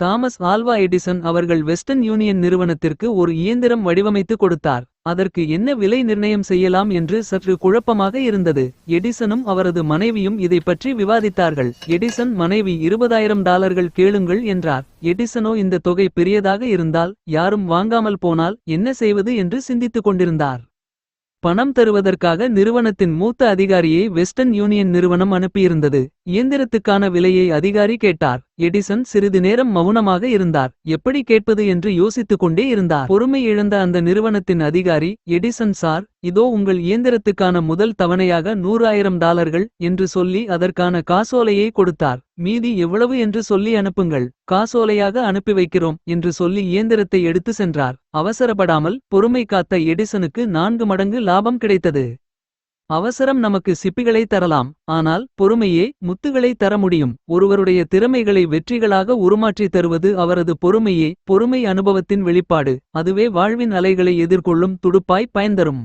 Thomas Alva Edison அவர்கள் Western Union நிறுவனத்திற்கு ஒரு இயந்திரம் வடிவமைத்து கொடுத்தார். அதற்கு என்ன விலை நிர்ணயம் செய்யலாம் என்று சற்று குழப்பமாக இருந்தது. எடிசனும் அவரது மனைவியும் இதை பற்றி விவாதித்தார்கள். எடிசன் மனைவி இருபதாயிரம் டாலர்கள் கேளுங்கள் என்றார். எடிசனோ இந்த தொகை பெரியதாக இருந்தால் யாரும் வாங்காமல் போனால் என்ன செய்வது என்று சிந்தித்துக் கொண்டிருந்தார். பணம் தருவதற்காக நிறுவனத்தின் மூத்த அதிகாரியை வெஸ்டர்ன் யூனியன் நிறுவனம் அனுப்பியிருந்தது. இயந்திரத்துக்கான விலையை அதிகாரி கேட்டார். எடிசன் சிறிது நேரம் மௌனமாக இருந்தார். எப்படி கேட்பது? என்று யோசித்துக் கொண்டே இருந்தார். பொறுமை இழந்த அந்த நிறுவனத்தின் அதிகாரி எடிசன் சார் இதோ உங்கள் இயந்திரத்துக்கான முதல் தவணையாக நூறாயிரம் டாலர்கள் என்று சொல்லி அதற்கான காசோலையை கொடுத்தார். மீதி எவ்வளவு? என்று சொல்லி அனுப்புங்கள். காசோலையாக அனுப்பி வைக்கிறோம் என்று சொல்லி இயந்திரத்தை எடுத்து சென்றார். அவசரப்படாமல் பொறுமை காத்த எடிசனுக்கு நான்கு மடங்கு லாபம் கிடைத்தது. அவசரம் நமக்கு சிப்பிகளை தரலாம். ஆனால் பொறுமையே முத்துகளை தர முடியும். ஒருவருடைய திறமைகளை வெற்றிகளாக உருமாற்றி தருவது அவரது பொறுமையே பொறுமை அனுபவத்தின் வெளிப்பாடு. அதுவே வாழ்வின் அலைகளை எதிர்கொள்ளும் துடுப்பாய் பயன்தரும்.